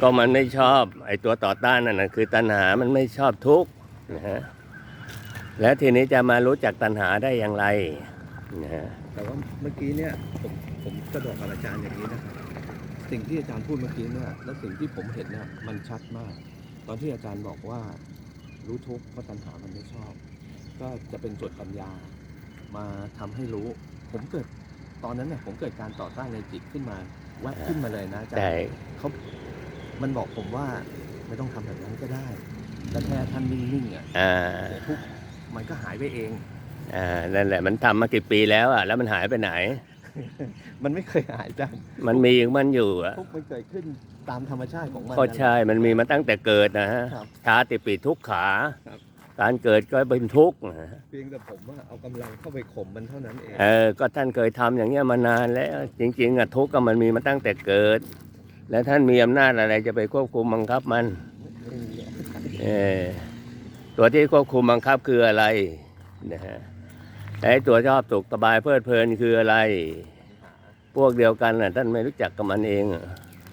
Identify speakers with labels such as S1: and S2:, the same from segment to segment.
S1: ก็มันไม่ชอบไอ้ตัวต่อต้านนั่นนะคือตัณหามันไม่ชอบทุกข์นะฮะแล้วทีนี้จะมารู้จักตัณหาได้อย่างไรนะฮะ
S2: แต่ว่าเมื่อกี้เนี่ยผมผมกระโดดกับอาจารย์อย่างนี้นะครับสิ่งที่อาจารย์พูดเมื่อกี้เนี่ยและสิ่งที่ผมเห็นเนี่ยมันชัดมาก ตอนที่อาจารย์บอกว่ารู้ทุกข์เพราะตัณหามันไม่ชอบ ก็จะเป็นจุดปัญญามาทำให้รู้ ผมเกิดตอนนั้นเนี่ยผมเกิดการต่อต้านในจิตขึ้นมาแวบขึ้นมาเลยนะอาจาร
S1: ใช่
S2: ย์เขา มันบอกผมว่าไม่ต้องทำแบบนั้นก็ได้ แต่แค่ท่านนิ่งๆอะ
S1: อ่า
S2: เดี๋ยวทุกข์มันก็หายไปเอง
S1: อ่านั่นแหละมันทำมากี่ปีแล้วอะแล้วมันหายไปไหน
S2: มันไม่เคยหายอาจารย์
S1: มันมีของมันอยู่อะ
S2: ทุกข์มันเกิดขึ้นตามธรรมชาติของมัน
S1: ก็ใช่มันมีมาตั้งแต่เกิดนะฮะ
S2: ครับ
S1: ชาติปีทุกขา
S2: ครับ
S1: การเกิดก็เป็นทุกข์นะฮะ
S2: เพียงแต่ผมว่าเอากำลังเข้าไปข่มมันเท่านั้นเอง
S1: เออ ก็ท่านเคยทำอย่างเงี้ยมานานแล้ว จริงๆอะทุกข์ก็มันมีมาตั้งแต่เกิด แล้วท่านมีอำนาจอะไรจะไปควบคุมบังคับมัน
S2: ไม่มีอะ
S1: เออตัวที่ควบคุมบังคับคืออะไรนะฮะไอ้ตัวชอบสุขสบายเพลิดเพลินคืออะไร พวกเดียวกันน่ะท่านไม่รู้จักกับมันเองอะ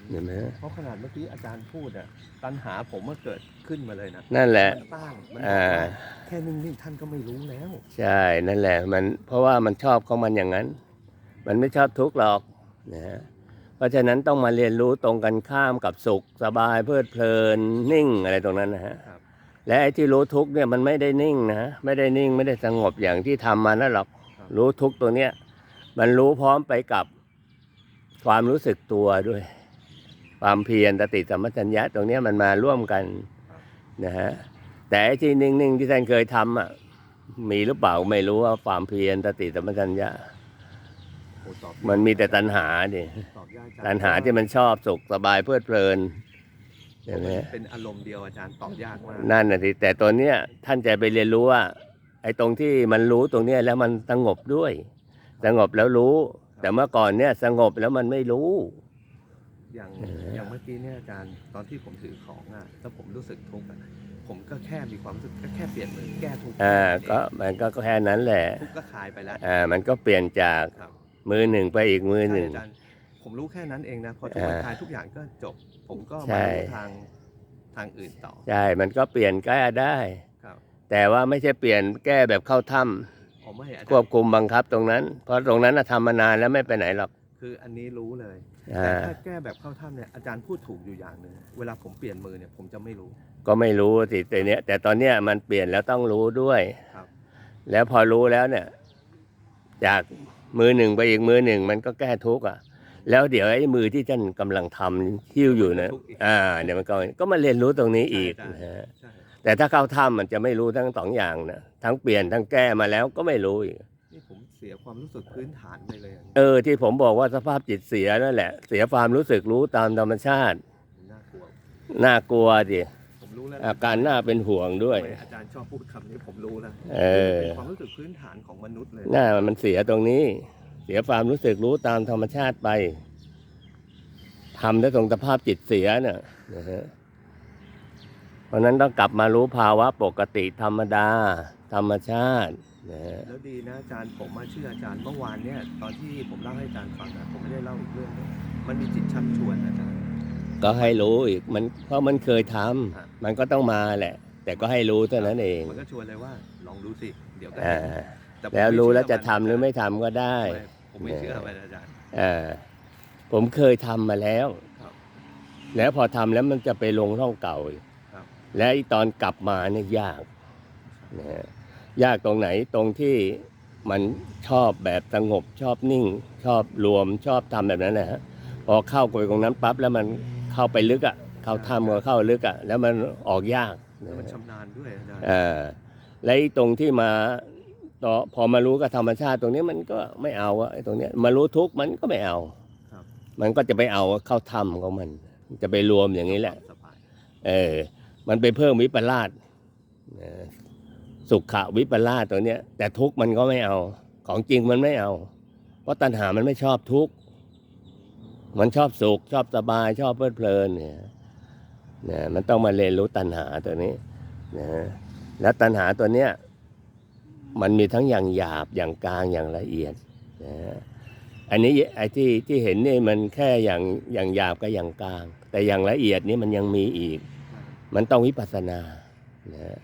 S1: เห็นไหม
S2: เพราะขนาดเมื่อกี้อาจารย์พูดอะตัณหาผมมันเกิดขึ้นมาเลยนะ
S1: นั่นแหละ
S2: มันตั้งมันบ
S1: อ่า
S2: อกว่าแค่นิ่งๆท่านก็ไม่รู้แล้ว
S1: ใช่นั่นแหละมันเพราะว่ามันชอบของมันอย่างนั้น มันไม่ชอบทุกข์หรอกนะฮะเพ ราะฉะนั้นต้องมาเรียนรู้ตรงกันข้ามกับสุข สบายเพลิดเพลินนิ่งอะไรตรงนั้นนะฮะ
S2: ครับ
S1: และไอ้ที่รู้ทุกข์เนี่ยมันไม่ได้นิ่งนะไม่ได้นิ่งไม่ได้สงบอย่างที่ทำมานั่นหรอกรู้ทุกข์ตัวเนี้ยมันรู้พร้อมไปกับความรู้สึกตัวด้วย ความเพียรสติสัมปชัญญะตรงเนี้ยมันมาร่วมกันนะฮะแต่ไอ้ที่นิ่งๆที่ท่านเคยทำอะมีหรือเปล่าไม่รู้ว่าความเพียรสติสัมปชัญญะ
S2: โอ้ ตอบ
S1: มันมีแต่ตัณหาดิ
S2: ตอบยากอาจารย์
S1: ตัณหาที่มันชอบสุขสบายเพลิดเพลิน
S2: เพ
S1: ใช่
S2: ราะ
S1: ไหม
S2: มันเป็นอารมณ์เดียวอาจารย์ตอบยากมาก
S1: นั่นน่ะสิแต่ตัวเนี้ยท่านจะไปเรียนรู้ว่า ไอ้ตรงที่มันรู้ตรงเนี้ยแล้วมันสงบด้วย สงบแล้วรู้ แต่เมื่อก่อนเนี่ยสงบแล้วมันไม่รู้
S2: อย่าง
S1: เออ
S2: อย่างเมื่อกี้เนี่ยอาจารย์ตอนที่ผมถือของอะถ้าผมรู้สึกทุกข์อะผมก็แค่มีความรู้สึกก็แค่เปลี่ยนมือแก้ทุกข์
S1: อ่า
S2: เอง
S1: ก็มันก็แค่นั้นแหละ
S2: ทุกข์ก็คลายไปแล้ว
S1: อ่ามันก็เปลี่ยนจาก
S2: ครับ
S1: มือหนึ่งไปอีกมือหนึ่ง
S2: ใช่อาจารย์ผมรู้แค่นั้นเองนะ พอทุกข์มัน
S1: อ่า
S2: คลายทุกอย่างก็จบ ผมก็
S1: ใช่
S2: มารู้ทางทางอื่นต่อ
S1: ใช่ มันก็เปลี่ยนแก้ได้
S2: ครับ
S1: แต่ว่าไม่ใช่เปลี่ยนแก้แบบเข้าถ้
S2: อ๋อไม่อาำจา
S1: คว
S2: ร
S1: บ
S2: ย์
S1: คุมบังคับตรงนั้น เพราะตรงนั้นน่ะทำมานานแล้วไม่ไปไหนหรอก
S2: คืออันนี้รู้เลย
S1: อ่า
S2: แต่ถ้าแก้แบบเข้าถ้ำเนี่ยอาจารย์พูดถูกอยู่อย่างหนึ่งเวลาผมเปลี่ยนมือเนี่ยผมจะไม่รู้
S1: ก็ไม่รู้สิแต่เนี้ยแต่ตอนเนี้ยมันเปลี่ยนแล้วต้องรู้ด้วย
S2: ครับ
S1: แล้วพอรู้แล้วเนี่ย จาก มือหนึ่งไปอีกมือหนึ่งมันก็แก้ทุกข์อะ แล้วเดี๋ยวไอ้มือที่ท่านกำลังทำหิ้วอยู่นะ
S2: ทุกข์อีก
S1: อ่าเดี๋ยวมันก็ก็มาเรียนรู้ตรงนี้อีก
S2: ใช่
S1: นะฮะ
S2: ใช่
S1: แต่ถ้าเข้าถ้ำมันจะไม่รู้ทั้งสองอย่างนะทั้งเปลี่ยนทั้งแก้มาแล้วก็ไม่รู้อีก
S2: นี่ผมเสียความรู้สึกพื้นฐานไปเลยอะ
S1: เออที่ผมบอกว่าสภาพจิตเสียนั่นแหละ เสียความรู้สึกรู้ตามธรรมชาติ
S2: น่ากลัว
S1: น่ากลัวดิ
S2: ผม รู้แล้ว
S1: อาการน่าเป็นห่วงด้วย
S2: ทำไมอาจารย์ชอบพูดคำนี้ผมรู้แล้ว
S1: เออ
S2: เป็นความรู้สึกพื้นฐานของมนุษย์เลย
S1: หน้ามันเสียตรงนี้ เสียความรู้สึกรู้ตามธรรมชาติไปทำได้ตรงสภาพจิตเสียเนี่ยนะฮะเพราะฉะนั้นต้องกลับมารู้ภาวะปกติธรรมดา ธรรมชาตินะฮะ
S2: แล้วดีนะอาจารย์ผมมาเชื่ออาจารย์เมื่อวานเนี่ย ตอนที่ผมเล่าให้อาจารย์ฟังนะผมไม่ได้เล่าอีกเรื่องหนึงมันมีจิตชักชวนอาจารย์
S1: ก็ให้รู้อีกมันเพราะมันเคยทำ
S2: อะ
S1: มันก็ต้องมาแหละ แต่ก็ให้รู้เท่านั้นเอง
S2: มันก็ชวนเลยว่าลองดูสิ เดี๋ยวก็
S1: อ่า
S2: เห็นต่ผม
S1: แล้ว
S2: ไม่
S1: รู้
S2: เชื่
S1: แล้วจะ
S2: น
S1: ทำหรือไม่ทำก็ได้
S2: ไม่ผมไม่เชื่อมันอาจารย์
S1: อ่าผมเคยทำมาแล้ว
S2: ครับ
S1: แล้วพอทำแล้วมันจะไปลงร่องเก่าอีก
S2: ครับ
S1: และไอ้ตอนกลับมาเนี่ยยากนะฮะยากตรงไหนตรงที่มันชอบแบบสงบชอบนิ่ง ชอบรวมชอบทำแบบนั้นนะฮะพอเข้าไปตรงนั้นปั๊บแล้วมัน เข้าไปลึกอะเข้าถ้ำก็เข้าลึกอะแล้วมันออกยาก
S2: แล้
S1: นะ
S2: วมัน
S1: ฮะ
S2: ชำนาญด้วยอาจารย์
S1: อ่าและไอ้ตรงที่มาต่อพอมารู้กับธรรมชาติตรงนี้มันก็ไม่เอาอะไอ้ตรงเนี้ยมารู้ทุกข์มันก็ไม่เอา
S2: ครับ
S1: มันก็จะไปเอาเข้าถ้ำของมัน จะไปรวมอย่างนี้แหละ
S2: สบาย
S1: เออมันไปเพิ่มวิปลาสนะสุขะวิปลาสตัวเนี้ย แต่ทุกข์มันก็ไม่เอา ของจริงมันไม่เอา เพราะตัณหามันไม่ชอบทุกข์ มันชอบสุขชอบสบายชอบเพลิดเพลินเนี่ยนะมันต้องมาเรียนรู้ตัณหาตัวนี้นะแล้วตัณหาตัวเนี้ยมันมีทั้งอย่างหยาบอย่างกลางอย่างละเอียดนะอันนี้ไอ้ที่ที่เห็นนี่มันแค่อย่างอย่างหยาบกับอย่างกลาง แต่อย่างละเอียดนี่มันยังมีอีก มันต้องวิปัสสนานะ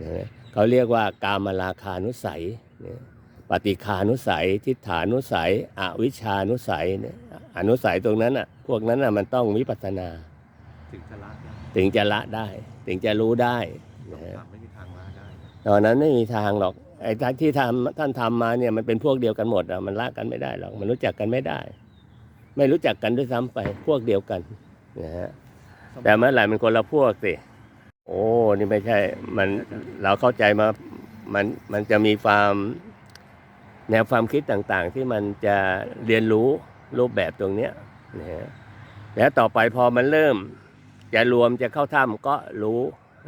S1: นะฮะเขาเรียกว่ากามราคานุสัยนะ ปฏิคานุสัย ทิฏฐานุสัย อวิชชานุสัยเนี่ยอนุสัยตรงนั้นอะ พวกนั้นอะมันต้องวิปัสสนา
S2: ถึงจะละได้
S1: ถึงจะละได้ ถึงจะรู้ได้นะฮะ
S2: ทำไม่มีทางละได้
S1: ตอนนั้นไม่มีทางหรอกไอ้ที่ทำท่านทำมาเนี่ยมันเป็นพวกเดียวกันหมดอะมันละกันไม่ได้หรอกมันรู้จักกันไม่ได้ ไม่รู้จักกันด้วยซ้ำไปพวกเดียวกันนะฮะแต่เมื่อไหร่มันคนละพวกสิโอ้นี่ไม่ใช่มันเราเข้าใจมามันมันจะมีความ แนวความคิดต่างๆ ที่มันจะเรียนรู้รูปแบบตรงเนี้ยนะฮะแล้วต่อไปพอมันเริ่ม จะรวมจะเข้าถ้ำก็รู้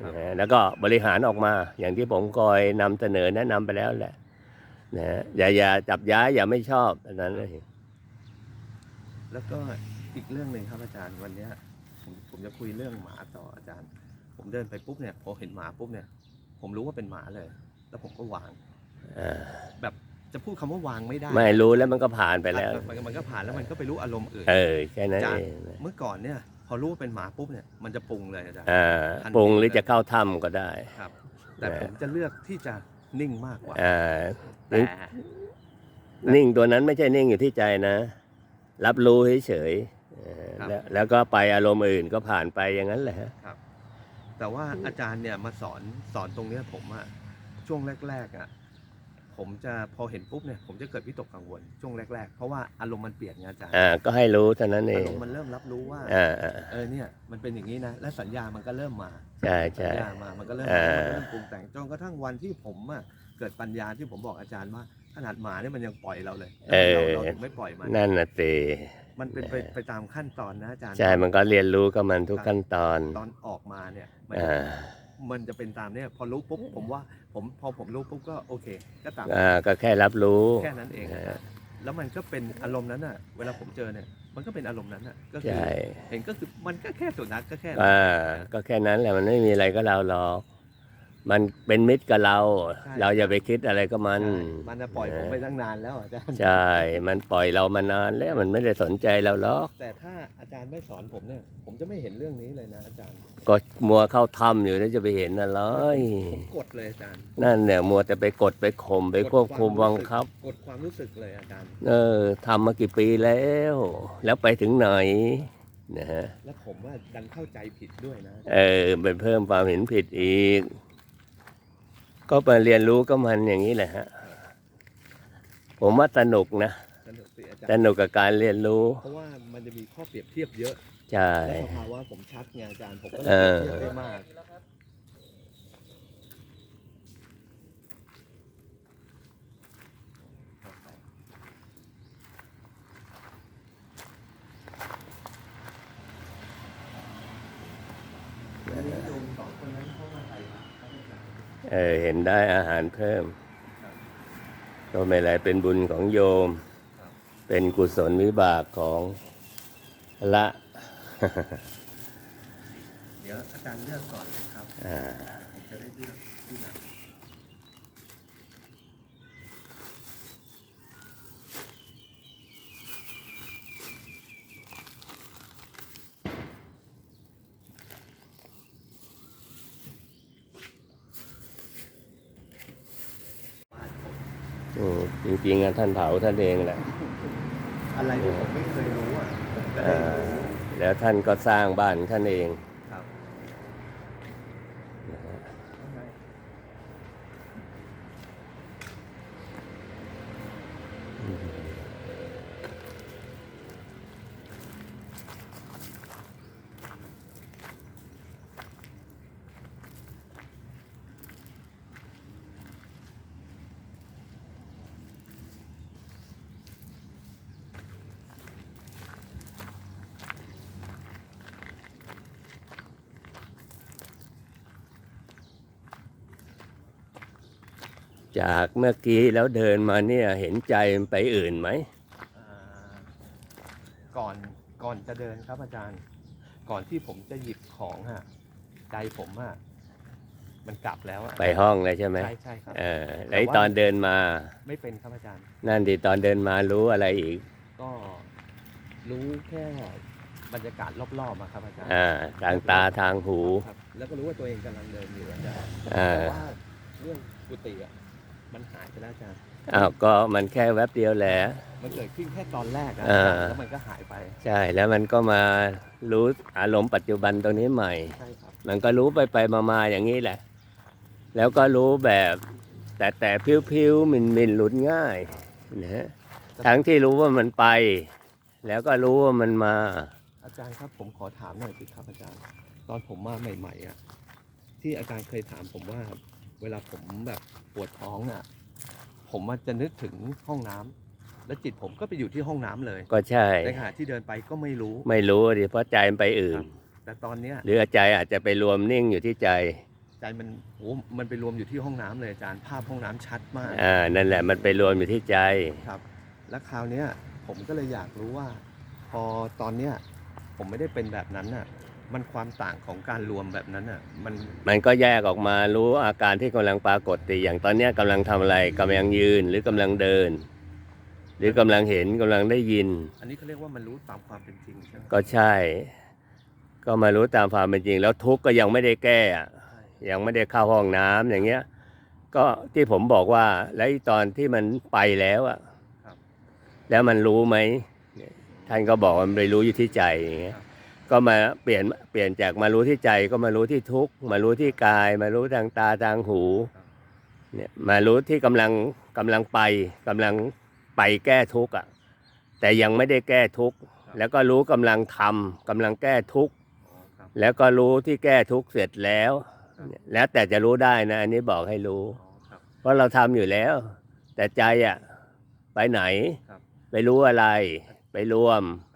S1: นะฮะแล้วก็บริหารออกมาอย่างที่ผมคอยนำเสนอแนะนำไปแล้วแหละนะฮะอย่าอย่าจับย้ายอย่าไม่ชอบอันนั้นเลย
S2: แล้วก็อีกเรื่องหนึ่งครับอาจารย์วันเนี้ยผมผมจะคุยเรื่องหมาต่ออาจารย์ ผมเดินไปปุ๊บเนี่ยพอเห็นหมาปุ๊บเนี่ย ผมรู้ว่าเป็นหมาเลย แล้วผมก็วาง
S1: อ่า
S2: แบบ จะพูดคำว่าวางไม่ได้
S1: ไม่รู้แล้วมันก็ผ่านไปแล้ว
S2: มันมันก็ผ่านแล้วมันก็ไปรู้อารมณ์อื่น
S1: เออแค่นั้น
S2: จ้ะ
S1: เองนะ
S2: เมื่อก่อนเนี่ย พอรู้ว่าเป็นหมาปุ๊บเนี่ยมันจะปรุงเลยอาจารย์
S1: อ่า
S2: ทันที
S1: ปรุงหรือจะเข้าถ้ำก็ได้
S2: ครับ แต่
S1: นะ
S2: ผมจะเลือกที่จะนิ่งมากกว่า
S1: อ่า
S2: แต่
S1: นิ่งตัวนั้นไม่ใช่นิ่งอยู่ที่ใจนะ รับรู้เฉยๆเออ
S2: ครับ
S1: แล้วแล้วก็ไปอารมณ์อื่นก็ผ่านไปอย่างนั้นแหละ
S2: แต่ว่าอาจารย์เนี่ยมาสอนสอนตรงเนี้ยผมอะช่วงแรกๆอะ ผมจะพอเห็นปุ๊บเนี่ยผมจะเกิดวิตกกังวลช่วงแรก ๆ เพราะว่าอารมณ์มันเปลี่ยนไงอาจารย์
S1: อ่าก็ให้รู้เท่านั้นเอ
S2: อางรมณ์มันเริ่มรับรู้ว่า
S1: อ่าอ่า
S2: เออเนี่ยมันเป็นอย่างนี้นะและสัญญามันก็เริ่มมา
S1: ใช่
S2: สั
S1: ใช่
S2: ญญามามันก็เริ่ม
S1: อ่า
S2: มันก็เริ่มปรุงแต่งจนกระทั่งวันที่ผมอะเกิดปัญญาที่ผมบอกอาจารย์ว่าขนาดหมาเนี่ยมันยังปล่อยเราเลยเราเราถึงไม่ปล่อยมัน
S1: นั่นน่ะสิ
S2: มันเป็นไปไปตามขั้นตอนนะอาจารย์
S1: ใช่มันก็เรียนรู้กับมันทุกขั้นตอน
S2: ตอนออกมาเนี่ยมัน
S1: อ่า
S2: มันจะเป็นตามเนี่ยพอรู้ปุ๊บผมว่าผมพอผมรู้ปุ๊บก็โอเคก็ตาม
S1: อ่าก็แค่รับรู้
S2: แค่นั้นเองอาจารย์แล้วมันก็เป็นอารมณ์นั้นอะ เวลาผมเจอเนี่ยมันก็เป็นอารมณ์นั้นอะก็คือ
S1: ใช่
S2: เห็นก็คือมันก็แค่สุนัขก็แค่นั้น
S1: อ่าก็แค่นั้นแหละมันไม่มีอะไรก็เราหรอก มันเป็นมิตรกับเราเราอย่าไปคิดอะไรก็มัน
S2: ใช่มันจะปล่อยผมไปตั้งนานแล้วอาจารย์
S1: ใช่ มันปล่อยเรามานานแล้วมันไม่ได้สนใจเราหรอก
S2: แต่ถ้าอาจารย์ไม่สอนผมเนี่ย ผมจะไม่เห็นเรื่องนี้เลยนะอาจารย์
S1: ก็มัวเข้าถ้ำอยู่แล้วจะไปเห็นอะไร
S2: ผมกดเลยอาจารย์
S1: นั่นเนี่ยมัวแต่ไปกดไปข่มไปควบคุมบังคับ
S2: กดความรู้สึกเลยอาจารย์
S1: เออทำมากี่ปีแล้ว แล้วไปถึงไหนนะฮะ
S2: แล้วผมว่าดันเข้าใจผิดด้วยนะ
S1: เออไปเพิ่มความเห็นผิดอีก ก็มาเรียนรู้ก็มันอย่างนี้แหละฮะ ผมว่าสนุกนะ
S2: สนุกสิอาจาร
S1: ส
S2: ย์
S1: นุกกับการเรียนรู้
S2: เพราะว่ามันจะมีข้อเปรียบเทียบเยอะ
S1: ใช่
S2: และสภาวะผมชัดไงอาจารย์ผมก็เลย
S1: เออ
S2: เปรียบเทียบได้มาก
S1: เออเห็นได้อาหารเพิ่ม ก็ไม่ไรเป็นบุญของโยม เป็นกุศลวิบากของละ
S2: เดี๋ยวอาจารย์เลือกก่อนเลยครับ
S1: อ่า
S2: ผมจะได้เลือกที่ไหน
S1: อืมจ ริงๆอะท่านเผาท่านเองแหละ
S2: อะไรที่ผมไม่เคยรู้อะผมจะได้
S1: อ่าแล้วท่านก็สร้างบ้านท่านเอ
S2: ง
S1: จากเมื่อกี้แล้วเดินมาเนี่ยเห็นใจมันไปอื่นไหม
S2: อ่าก่อนก่อนจะเดินครับอาจารย์ ก่อนที่ผมจะหยิบของฮะใจผมอะมันกลับแล้วอะ
S1: ไปห้องเลยใช่ไหม
S2: ใช่ใช่ครับ
S1: เออแล้วไอ้ตอนเดินมา
S2: ไม่เป็นครับอาจารย์
S1: นั่นดีตอนเดินมารู้อะไรอีก
S2: ก็รู้แค่บรรยากาศรอบๆอะครับอาจารย์
S1: อ่าทางตาทางหู
S2: ครับแล้วก็รู้ว่าตัวเองกำลังเดินอยู่อาจารย์
S1: อ่า
S2: แต่ว่าเรื่องกุฏิอะ มันหายไปแล้วอาจารย์
S1: อ้าวก็มันแค่แวบเดียวแหละ
S2: มันเกิดขึ้นแค่ตอนแรกอะ
S1: อ่า
S2: แล้วมันก็หายไป
S1: ใช่แล้วมันก็มารู้อารมณ์ปัจจุบันตรงนี้ใหม่
S2: ใช่ครับ
S1: มันก็รู้ไปไปมามาอย่างนี้แหละ แล้วก็รู้แบบแต่แต่พิ้วๆมินมินๆหลุดง่ายนะฮะทั้งที่รู้ว่ามันไป แล้วก็รู้ว่ามันมา
S2: อาจารย์ครับผมขอถามหน่อยสิครับอาจารย์ ตอนผมมาใหม่ๆอะที่อาจารย์เคยถามผมว่า เวลาผมแบบปวดท้องอะ ผมมันจะนึกถึงห้องน้ำแล้วจิตผมก็ไปอยู่ที่ห้องน้ำเลย
S1: ก็ใช่
S2: ในขณะที่เดินไปก็ไม่รู้
S1: ไม่รู้ดิเพราะใจมันไปอื่น
S2: แต่ตอนเนี้ย
S1: หรือใจอาจจะไปรวมนิ่งอยู่ที่ใจ
S2: ใจมันโอ้มันไปรวมอยู่ที่ห้องน้ำเลยอาจารย์ภาพห้องน้ำชัดมาก
S1: อ่านั่นแหละมันไปรวมอยู่ที่ใจ
S2: ครับ แล้วคราวเนี้ยผมก็เลยอยากรู้ว่า พอตอนเนี้ยผมไม่ได้เป็นแบบนั้นน่ะ มันความต่างของการรวมแบบนั้นน่ะมัน
S1: มันก็แยกออกมารู้อาการที่กำลังปรากฏติอย่างตอนเนี้ยกำลังทำอะไรกำลังยืนหรือกำลังเดิน หรือกำลังเห็นกำลังได้ยิน
S2: อันนี้เขาเรียกว่ามันรู้ตามความเป็นจริงใช่ไหม
S1: ก็ใช่ ก็มารู้ตามความเป็นจริง แล้วทุกข์ก็ยังไม่ได้แก้อะ
S2: ใช่
S1: ยังไม่ได้เข้าห้องน้ำอย่างเงี้ย ก็ที่ผมบอกว่าแล้วไอ้ตอนที่มันไปแล้วอะ
S2: ครับ
S1: แล้วมันรู้ไหมเนี่ยท่านก็บอกว่ามันไปรู้อยู่ที่ใจอย่างเงี้ย ก็มาเปลี่ยนเปลี่ยนจากมารู้ที่ใจก็มารู้ที่ทุกข์มารู้ที่กาย มารู้ทางตาทางหูเนี่ยมารู้ที่กำลังกำลังไปกำลังไปแก้ทุกข์อะแต่ยังไม่ได้แก้ทุกข์แล้วก็รู้กำลังทำกำลังแก้ทุกข์
S2: อ๋อครับ
S1: แล้วก็รู้ที่แก้ทุกข์เสร็จแล้ว
S2: ครับ
S1: เนี่ยแล้วแต่จะรู้ได้นะอันนี้บอกให้รู้
S2: อ๋อครับ
S1: เพราะเราทำอยู่แล้ว แต่ใจอะไปไหน
S2: ครับ
S1: ไปรู้อะไร ไปรวม
S2: ครับอ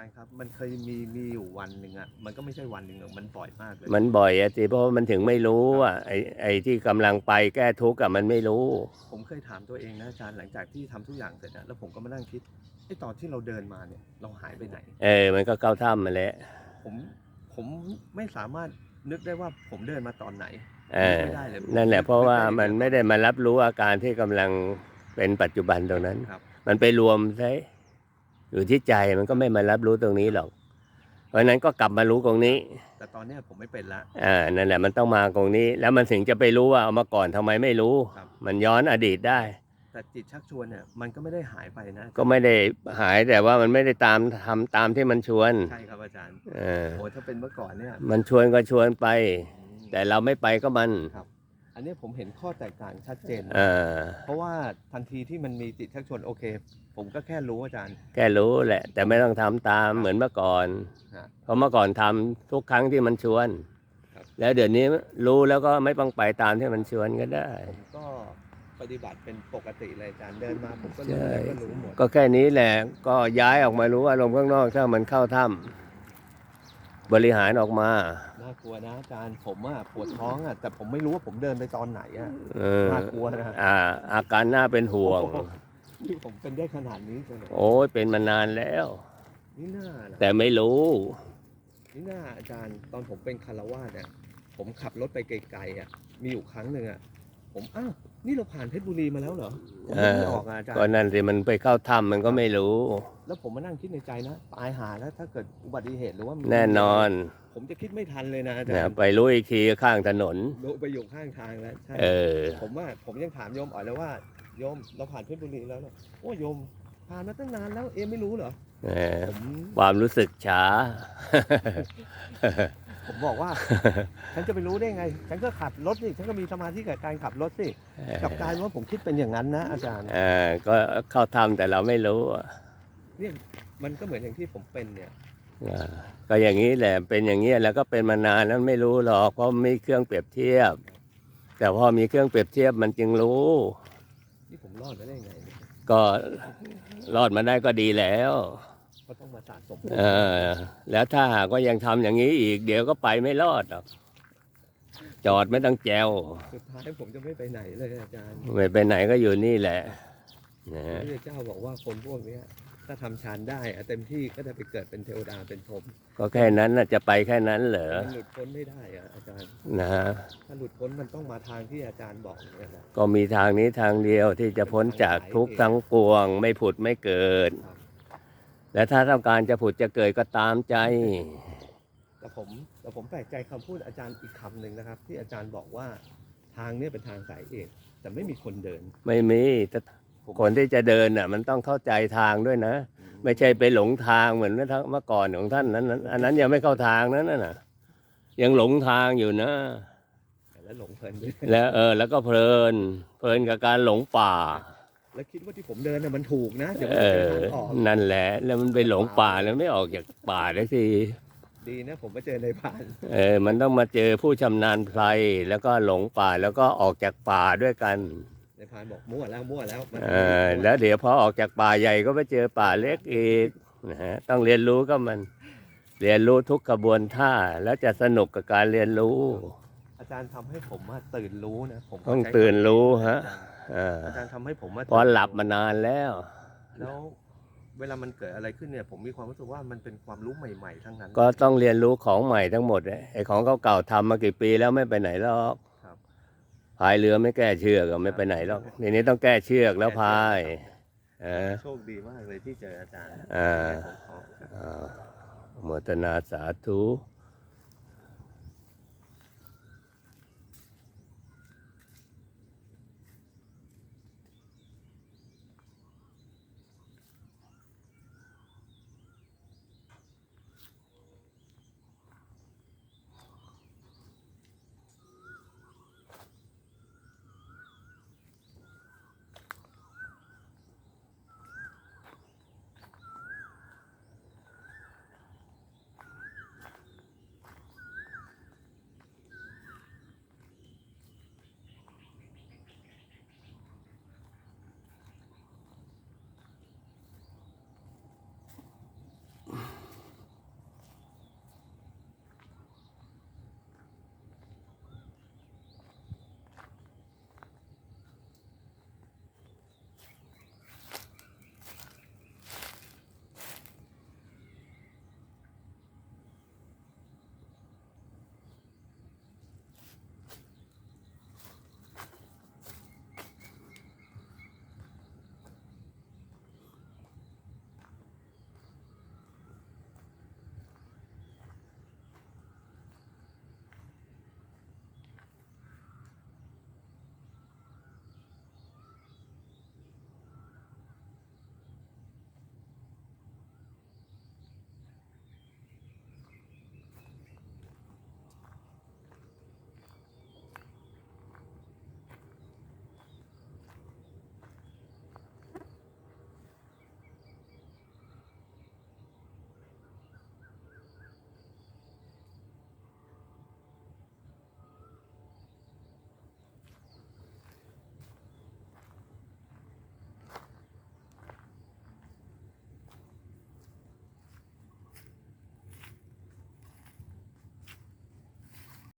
S2: าจารย์ครับ มันเคยมีมีอยู่วันหนึ่งอะ มันก็ไม่ใช่วันหนึ่งหรอกมันบ่อยมากเลย
S1: มันบ่อยอะสิเพราะว่ามันถึงไม่รู้อะไอ้ไอ้ที่กำลังไปแก้ทุกข์อะมันไม่รู้
S2: ผมเคยถามตัวเองนะอาจารย์หลังจากที่ทำทุกอย่างเสร็จนะแล้วผมก็มานั่งคิดไอ้ตอนที่เราเดินมาเนี่ย เราหายไปไหน
S1: เออ มันก็เข้าถ้ำมาแล้ว
S2: ผมผมไม่สามารถนึกได้ว่าผมเดินมาตอนไหน
S1: เออ
S2: ไม่ได้เลย
S1: นั่นแหละเพราะว่า
S2: ไม่ได้เลย
S1: มันไม่ได้มารับรู้อาการที่กำลังเป็นปัจจุบันตรงนั้น
S2: ครับ
S1: มันไปรวมใช่ อยู่ที่ใจมันก็ไม่มารับรู้ตรงนี้หรอก เพราะฉะนั้นก็กลับมารู้ตรงนี้
S2: แต่ตอนเนี้ยผมไม่เป็นละ
S1: อ่านั่นแหละมันต้องมาตรงนี้ แล้วมันถึงจะไปรู้ว่าเอามาก่อนทำไมไม่รู้
S2: ครับ
S1: มันย้อนอดีตได้
S2: แต่จิตชักชวนเนี่ยมันก็ไม่ได้หายไปนะ
S1: ก็ไม่ได้หายแต่ว่ามันไม่ได้ตามทำตามที่มันชวน
S2: ใช่ครับอาจารย์
S1: เออ
S2: โอ้ถ้าเป็นเมื่อก่อนเนี่ย
S1: มันชวนก็ชวนไป
S2: อืม
S1: แต่เราไม่ไปก็มัน
S2: ครับ อันเนี้ยผมเห็นข้อแตกต่างชัดเจนนะ
S1: เออ
S2: เพราะว่าทันทีที่มันมีจิตชักชวนโอเค ผมก็แค่รู้อาจารย์
S1: แค่รู้แหละ แต่ไม่ต้องทำตามเหมือนเมื่อก่อน
S2: ฮะ
S1: เพราะเมื่อก่อนทำทุกครั้งที่มันชวน
S2: ครับ
S1: แล้วเดี๋ยวนี้รู้แล้วก็ไม่ต้องไปตามที่มันชวนก็ได้
S2: ผมก็ปฏิบัติเป็นปกติเลยอาจารย์เดินมาผมก็รู้
S1: ใช่
S2: อะไรก็รู้หมด
S1: ก็แค่นี้แหละก็ย้ายออกมารู้อารมณ์ข้างนอกถ้ามันเข้าถ้ำ บริหารออกมา
S2: น่ากลัวนะอาจารย์ผมอะปวดท้องอะแต่ผมไม่รู้ว่าผมเดินไปตอนไหนอะ
S1: เออ
S2: น่ากลัวนะ
S1: อ่าอาการน่าเป็นห่วง
S2: ที่ผมเป็นได้ขนาดนี้จังเลย
S1: โอ้ยเป็นมานานแล้ว
S2: นี่น่านะ
S1: แต่ไม่รู้
S2: นี่น่าอาจารย์ตอนผมเป็นคารวาสเนี่ยผมขับรถไปไกลๆอะมีอยู่ครั้งหนึ่งอะผมอ้าวนี่เราผ่านเพชรบุรีมาแล้วเหรอผมนึกไม่ออกอะอาจาร
S1: ก็
S2: ย์
S1: นั่นสิมันไปเข้าถ้ำมันก็ไม่รู้
S2: แล้วผมมานั่งคิดในใจนะตายหาแล้วถ้าเกิดอุบัติเหตุหรือว่ามี
S1: แน่นอน
S2: ผมจะคิดไม่ทันเลยนะอาจาร
S1: นะ
S2: ย์
S1: ไปรู้อีกทีข้างถนน
S2: โดนไปอยู่ข้างทางแล้วใช่
S1: เออ
S2: ผมว่าผมยังถามโยมอ๋อยแล้วว่าโยมเราผ่านเพชรบุรีแล้วเนี่ยโอ้โยมผ่านมาตั้งนานแล้วเอ็มไม่รู้เหรอ
S1: เออ
S2: ผม
S1: ความรู้สึกช้า
S2: ผมบอกว่า ฉันจะไปรู้ได้ไง ฉันก็ขับรถสิฉันก็มีสมาธิกับการขับรถสิกลับกลารว่าผมคิดเป็นอย่างนั้นนะอาจารย์
S1: เออก็เข้าถ้ำแต่เราไม่รู้อะ
S2: เนี่ยมันก็เหมือนอย่างที่ผมเป็นเนี่ย
S1: อ่าก็อย่างนี้แหละเป็นอย่างนี้แล้วก็เป็นมานานแล้วไม่รู้หรอกเพราะมีเครื่องเปรียบเทียบ แต่พอมีเครื่องเปรียบเทียบมันจึงรู้
S2: นี่ผมรอดมาได้ไงเนี่ย
S1: ก็รอดมาได้ก็ดีแล้ว
S2: ก็ต้องมาสะสม
S1: เออแล้วถ้าหากว่ายังทำอย่างนี้อีก เดี๋ยวก็ไปไม่รอดหรอกจอดไม่ต้องแจว
S2: สุดท้ายผมจะไม่ไปไหนเลยอาจารย์
S1: ไม่ไปไหนก็อยู่นี่แหละนะ
S2: พระเจ้าบอกว่าคนพวกเนี้ย ถ้าทำฌานได้อะเต็มที่ก็จะไปเกิดเป็นเทวดาเป็นพรหม
S1: ก็แค่นั้นน่ะจะไปแค่นั้นเหรอ
S2: มันหลุดพ้นไม่ได้อะอาจารย์
S1: นะฮะ
S2: ถ้าหลุดพ้นมันต้องมาทางที่อาจารย์บอกเนี่ยนะ
S1: ก็มีทางนี้ทางเดียวที่จะพ้นจากทุกข์ทั้งปวง ไม่ผุดไม่เกิด
S2: ครับ
S1: และถ้าต้องการจะผุดจะเกิดก็ตามใจ
S2: แต่ผมแต่ผมแปลกใจคำพูดอาจารย์อีกคำหนึ่งนะครับ ที่อาจารย์บอกว่าทางเนี้เป็นทางสายเอกแต่ไม่มีคนเดิน
S1: ไม่มี แต่คนที่จะเดินน่ะ มันต้องเข้าใจทางด้วยนะ ไม่ใช่ไปหลงทางเหมือนเมื่อก่อนของท่านนั้นนั้นอันนั้นยังไม่เข้าทางนั้นน่ะ ยังหลงทางอยู่นะ
S2: แล้วหลงเพลินด้วย
S1: แล้วเออ แล้วก็เพลิน เพลินกับการหลงป่า
S2: แล้วคิดว่าที่ผมเดินเนี่ยมันถูกนะเดี๋ยวมัน
S1: เอ
S2: จะเจ
S1: อ
S2: อทางออก
S1: นั่นแหละ แล้วมันไปหลงป่าแล้วไม่ออกจากป่าได้ที
S2: ดีนะ ผมมาเจอในพราน
S1: เออ มันต้องมาเจอผู้ชำนาญไพรแล้วก็หลงป่าแล้วก็ออกจากป่าด้วยกัน
S2: ในพรานบอกมั่วแล้วมั่วแล้วมัน
S1: เออแล้วเดี๋ยวพอออกจากป่าใหญ่ก็ไปเจอป่าเล็กอีกนะฮะต้องเรียนรู้ก็มัน เรียนรู้ทุกกระบวนท่าแล้วจะสนุกกับการเรียนรู้
S2: อาจารย์ทำให้ผมว่าตื่นรู้นะผม
S1: ต้อง
S2: ใช้
S1: ตื่นรู้ฮะอ่า
S2: อาจารย์ทำให้ผมว่า
S1: เพราะหลับมานานแล้ว
S2: แล้ว เวลามันเกิดอะไรขึ้นเนี่ย ผมมีความรู้สึกว่ามันเป็นความรู้ใหม่ ๆ ทั้งนั้น
S1: ก็ต้องเรียนรู้ของใหม่ทั้งหมดเลยไอ้ของเก่าๆทำมากี่ปีแล้วไม่ไปไหนหรอก
S2: ครับ
S1: พายเรือไม่แก้เชือกก็ไม่ไปไหนหรอกทีนี้ต้องแก้เชือกแล้วพายเออ
S2: โชคดีมากเลยที่เจออาจารย์
S1: อ่า
S2: ผมขอ
S1: อ่าโมทนาสาธุ
S2: ค